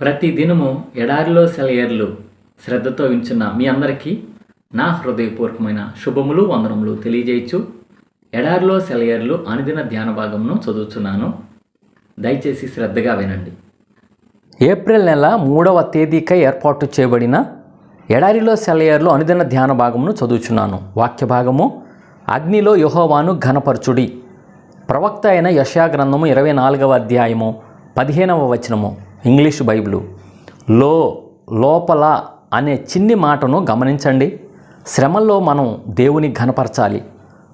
ప్రతి దినము ఎడారిలో సెలయర్లు శ్రద్ధతో వించున్న మీ అందరికీ నా హృదయపూర్వకమైన శుభములు వందనములు తెలియజేయచ్చు. ఎడారిలో సెలయర్లు అనుదిన ధ్యాన భాగమును చదువుతున్నాను దయచేసి శ్రద్ధగా వినండి. ఏప్రిల్ నెల మూడవ తేదీకై ఏర్పాటు చేయబడిన ఎడారిలో సెలయర్లు అనుదిన ధ్యాన భాగమును చదువుచున్నాను. వాక్య భాగము అగ్నిలో యుహోవాను ఘనపరచుడి. ప్రవక్త అయిన యశా గ్రంథము ఇరవై నాలుగవ అధ్యాయము పదిహేనవ వచనము. English Bible. లో లోపల అనే చిన్ని మాటను గమనించండి. శ్రమల్లో మనం దేవుని ఘనపరచాలి.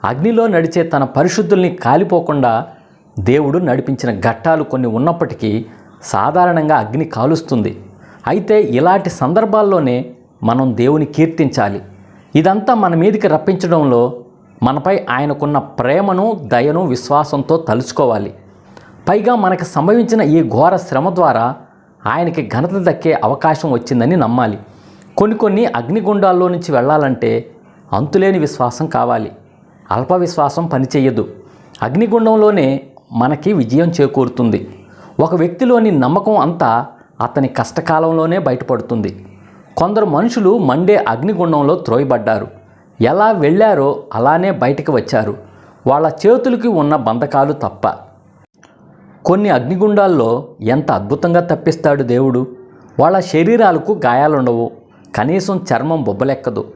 అగ్నిలో నడిచే తన పరిశుద్ధుల్ని కాలిపోకుండా దేవుడు నడిపించిన ఘట్టాలు కొన్ని ఉన్నప్పటికీ సాధారణంగా అగ్ని కాలుస్తుంది. అయితే ఇలాంటి సందర్భాల్లోనే మనం దేవుని కీర్తించాలి. ఇదంతా మన మీదకి రప్పించడంలో మనపై ఆయనకున్న ప్రేమను దయను విశ్వాసంతో తలుచుకోవాలి. పైగా మనకు సంభవించిన ఈ ఘోర శ్రమ ద్వారా ఆయనకి ఘనత దక్కే అవకాశం వచ్చిందని నమ్మాలి. కొన్ని కొన్ని అగ్నిగుండాల్లో నుంచి వెళ్ళాలంటే అంతులేని విశ్వాసం కావాలి. అల్ప విశ్వాసం పనిచేయదు. అగ్నిగుండంలోనే మనకి విజయం చేకూరుతుంది. ఒక వ్యక్తిలోని నమ్మకం అంతా అతని కష్టకాలంలోనే బయటపడుతుంది. కొందరు మనుషులు మండే అగ్నిగుండంలో త్రోయబడ్డారు. ఎలా వెళ్ళారో అలానే బయటకు వచ్చారు. వాళ్ళ చేతులకి ఉన్న బంధకాలు తప్ప. కొన్ని అగ్నిగుండాల్లో ఎంత అద్భుతంగా తప్పిస్తాడు దేవుడు. వాళ్ళ శరీరాలకు గాయాలుండవు. కనీసం చర్మం బొబ్బలెక్కదు.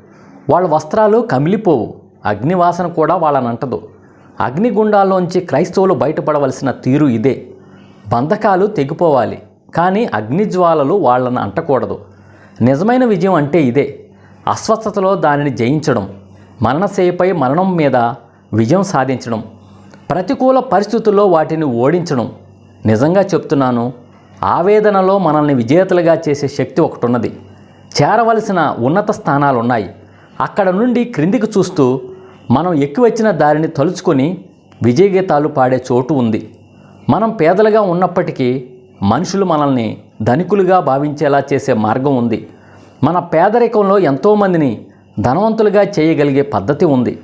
వాళ్ళ వస్త్రాలు కమిలిపోవు. అగ్నివాసన కూడా వాళ్ళనంటదు. అగ్నిగుండాల్లోంచి క్రైస్తవులు బయటపడవలసిన తీరు ఇదే. బంధకాలు తెగిపోవాలి. కానీ అగ్నిజ్వాలలు వాళ్ళను అంటకూడదు. నిజమైన విజయం అంటే ఇదే. అస్వస్థతలో దానిని జయించడం. మరణశయ్యపై మరణం మీద విజయం సాధించడం. ప్రతికూల పరిస్థితుల్లో వాటిని ఓడించడం. నిజంగా చెప్తున్నాను ఆవేదనలో మనల్ని విజేతలుగా చేసే శక్తి ఒకటి ఉన్నది చేరవలసిన ఉన్నత స్థానాలు ఉన్నాయి అక్కడ నుండి క్రిందికి చూస్తూ మనం ఎక్కువచ్చిన దారిని తలుచుకొని విజయగీతాలు పాడే చోటు ఉంది. మనం పేదలుగా ఉన్నప్పటికీ మనుషులు మనల్ని ధనికులుగా భావించేలా చేసే మార్గం ఉంది. మన పేదరికంలో ఎంతోమందిని ధనవంతులుగా చేయగలిగే పద్ధతి ఉంది.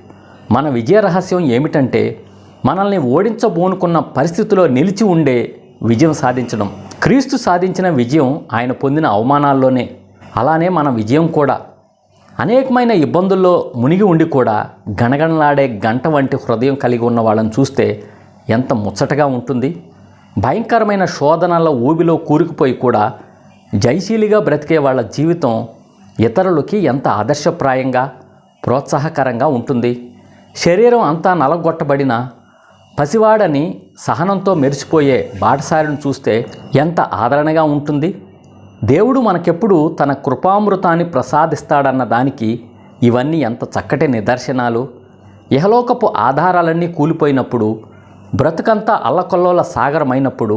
మన విజయ రహస్యం ఏమిటంటే మనల్ని ఓడించబోనుకున్న పరిస్థితిలో నిలిచి ఉండే విజయం సాధించడం. క్రీస్తు సాధించిన విజయం ఆయన పొందిన అవమానాల్లోనే. అలానే మన విజయం కూడా. అనేకమైన ఇబ్బందుల్లో మునిగి ఉండి కూడా గణగణలాడే గంట వంటి హృదయం కలిగి ఉన్న వాళ్ళని చూస్తే ఎంత ముచ్చటగా ఉంటుంది. భయంకరమైన శోధనల ఊబిలో కూరుకుపోయి కూడా జయశీలిగా బ్రతికే వాళ్ళ జీవితం ఇతరులకి ఎంత ఆదర్శప్రాయంగా ప్రోత్సాహకరంగా ఉంటుంది. శరీరం అంతా నలగొట్టబడిన పసివాడని సహనంతో మెరిసిపోయే బాటసారిని చూస్తే ఎంత ఆదరణగా ఉంటుంది? దేవుడు మనకెప్పుడు తన కృపామృతాన్ని ప్రసాదిస్తాడన్న దానికి ఇవన్నీ ఎంత చక్కటి నిదర్శనాలు? ఇహలోకపు ఆధారాలన్నీ కూలిపోయినప్పుడు బ్రతుకంతా అల్లకొల్లోల సాగరమైనప్పుడు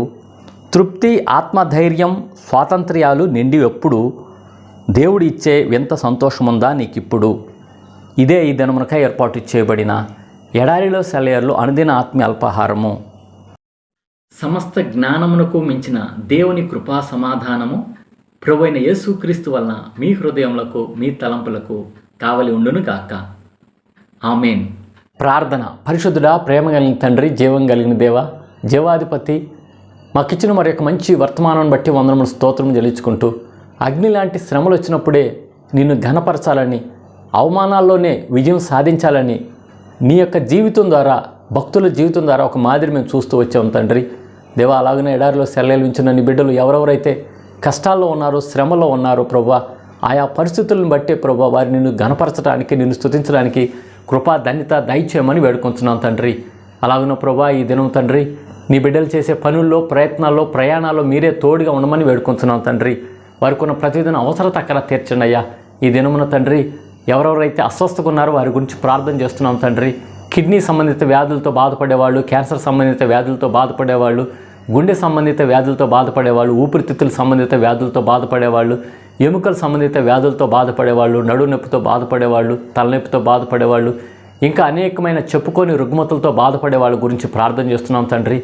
తృప్తి ఆత్మధైర్యం స్వాతంత్ర్యాలు నిండి ఎప్పుడు దేవుడు ఇచ్చే వింత సంతోషముందా నీకిప్పుడు? ఇదే ఈ దినమునకై ఏర్పాటు చేయబడిన ఎడారిలో సెలయర్లు అనుదిన ఆత్మీయ అల్పాహారము. సమస్త జ్ఞానమునకు మించిన దేవుని కృపా సమాధానము ప్రభువైన యేసుక్రీస్తు వలన మీ హృదయములకు మీ తలంపులకు కావలి ఉండును గాక. ఆమెన్. ప్రార్థన. పరిశుద్ధుడా ప్రేమ కలిగిన తండ్రి జీవం కలిగిన దేవ జీవాధిపతి మాకిచ్చిన మరి యొక్క మంచి వర్తమానం బట్టి వందనములు స్తోత్రం చెల్లించుకుంటూ అగ్ని లాంటి శ్రమలు వచ్చినప్పుడే నిన్ను ఘనపరచాలని అవమానాల్లోనే విజయం సాధించాలని నీ యొక్క జీవితం ద్వారా భక్తుల జీవితం ద్వారా ఒక మాదిరి మేము చూస్తూ వచ్చాం తండ్రి. దేవా అలాగనే ఎడారిలో సెలవించిన నీ బిడ్డలు ఎవరెవరైతే కష్టాల్లో ఉన్నారో శ్రమలో ఉన్నారో ప్రభా ఆయా పరిస్థితులను బట్టే ప్రభా వారిని నిన్ను గణపరచడానికి నిన్ను స్థుతించడానికి కృపా ధన్యత దయచేయమని వేడుకొంచున్నాం తండ్రి. అలాగున్న ప్రభా ఈ దినం తండ్రి నీ బిడ్డలు చేసే పనుల్లో ప్రయత్నాల్లో ప్రయాణాల్లో మీరే తోడుగా ఉండమని వేడుకొంచున్నాం తండ్రి. వారికి ఉన్న ప్రతిదిన అవసరత అక్కడ తీర్చండి అయ్యా. ఈ దినమున తండ్రి ఎవరెవరైతే అస్వస్థగా ఉన్నారో వారి గురించి ప్రార్థన చేస్తున్నాం తండ్రి. కిడ్నీ సంబంధిత వ్యాధులతో బాధపడేవాళ్ళు క్యాన్సర్ సంబంధిత వ్యాధులతో బాధపడేవాళ్ళు గుండె సంబంధిత వ్యాధులతో బాధపడేవాళ్ళు ఊపిరితిత్తుల సంబంధిత వ్యాధులతో బాధపడేవాళ్ళు ఎముకల సంబంధిత వ్యాధులతో బాధపడేవాళ్ళు నడువు నొప్పితో బాధపడేవాళ్ళు తలనొప్పితో బాధపడేవాళ్ళు ఇంకా అనేకమైన చెప్పుకొని రుగ్మతులతో బాధపడే వాళ్ళ గురించి ప్రార్థన చేస్తున్నాం తండ్రి.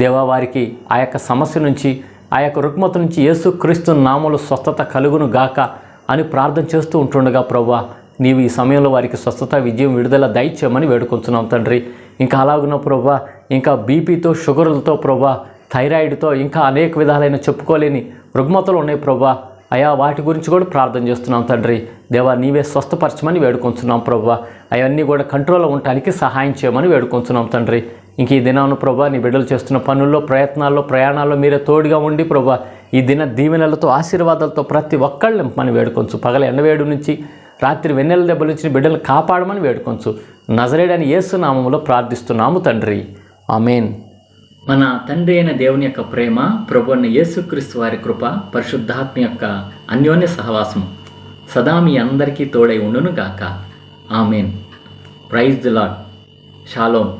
దేవా వారికి ఆ యొక్క సమస్య నుంచి ఆ యొక్క రుగ్మత నుంచి యేసు క్రీస్తు నామలు స్వస్థత కలుగును గాక అని ప్రార్థన చేస్తూ ఉంటుండగా ప్రవ్వా నీవు ఈ సమయంలో వారికి స్వస్థత విజయం విడుదల దయచేయమని వేడుకొంచున్నాం తండ్రి. ఇంకా అలాగున్న ప్రభా ఇంకా బీపీతో షుగర్లతో ప్రభా థైరాయిడ్తో ఇంకా అనేక విధాలైన చెప్పుకోలేని రుగ్మతలు ఉన్నాయి ప్రభా. అయా వాటి గురించి కూడా ప్రార్థన చేస్తున్నాం తండ్రి. దేవా నీవే స్వస్థపరచమని వేడుకొంచున్నాం ప్రభా. అవన్నీ కూడా కంట్రోల్లో ఉండటానికి సహాయం చేయమని వేడుకొంచున్నాం తండ్రి. ఇంక ఈ దినాను ప్రభా నీ బిడ్డలు చేస్తున్న పనుల్లో ప్రయత్నాల్లో ప్రయాణాల్లో మీరే తోడుగా ఉండి ప్రభా ఈ దిన దీవెనలతో ఆశీర్వాదాలతో ప్రతి ఒక్కళ్ళని మనం వేడుకొంచు. పగల ఎండవేడు నుంచి రాత్రి వెన్నెల దెబ్బలు ఇచ్చిన బిడ్డలు కాపాడమని వేడుకొంచు. నజరేడని యేసు నామంలో ప్రార్థిస్తున్నాము తండ్రి. ఆమెన్. మన తండ్రి అయిన దేవుని యొక్క ప్రేమ ప్రభు అయిన యేసుక్రీస్తు వారి కృప పరిశుద్ధాత్మ యొక్క అన్యోన్య సహవాసం సదా మీ అందరికీ తోడై ఉండును గాక. Amen. Praise the Lord shalom